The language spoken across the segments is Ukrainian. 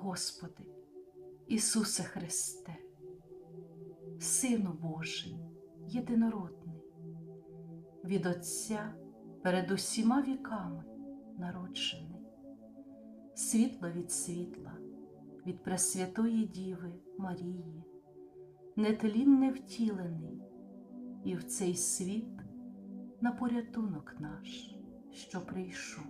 Господи, Ісусе Христе, Сину Божий, єдинородний, від Отця перед усіма віками народжений, світло від світла, від Пресвятої Діви Марії, нетлінне втілений, і в цей світ на порятунок наш, що прийшов.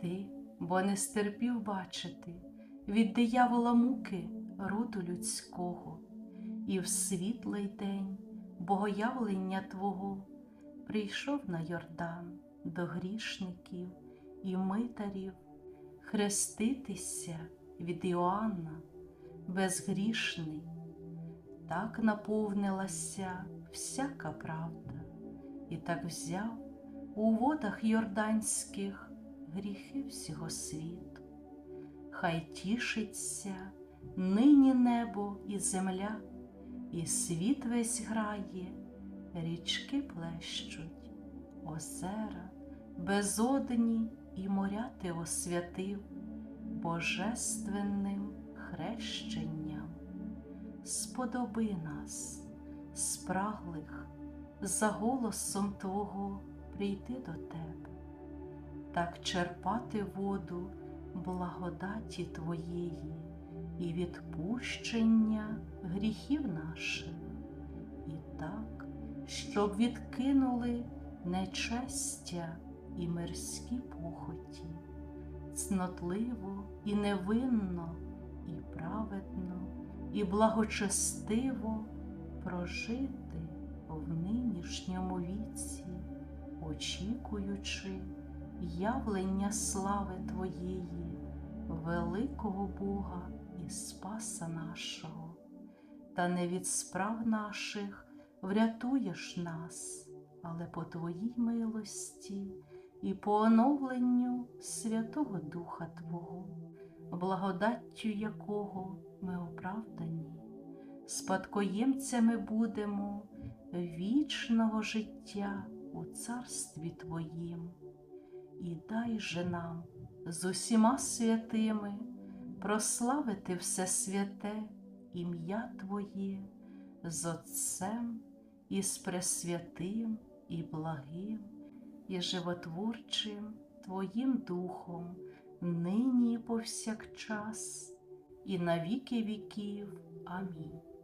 Ти, бо не стерпів бачити від диявола муки роду людського, і в світлий день богоявлення Твого прийшов на Йордан до грішників і митарів хреститися від Іоанна безгрішний, так наповнилася всяка правда, і так взяв у водах йорданських гріхи всього світу. Хай тішиться нині небо і земля, і світ весь грає, річки плещуть, озера, безодні і моря ти освятив божественним хрещенням. Сподоби нас, спраглих, за голосом Твого прийти до Тебе, так черпати воду благодаті Твоєї і відпущення гріхів наших, і так, щоб відкинули нечестя і мирські похоті, цнотливо і невинно, і праведно, і благочестиво прожити в нинішньому віці, очікуючи явлення слави Твоєї, великого Бога і Спаса нашого, та не від справ наших врятуєш нас, але по Твоїй милості і по оновленню Святого Духа Твого, благодаттю якого ми оправдані, спадкоємцями будемо вічного життя у Царстві Твоїм, і дай же нам з усіма святими прославити все святе ім'я Твоє з Отцем і з Пресвятим і благим, і животворчим Твоїм Духом, нині і повсякчас, і на віки віків. Амінь.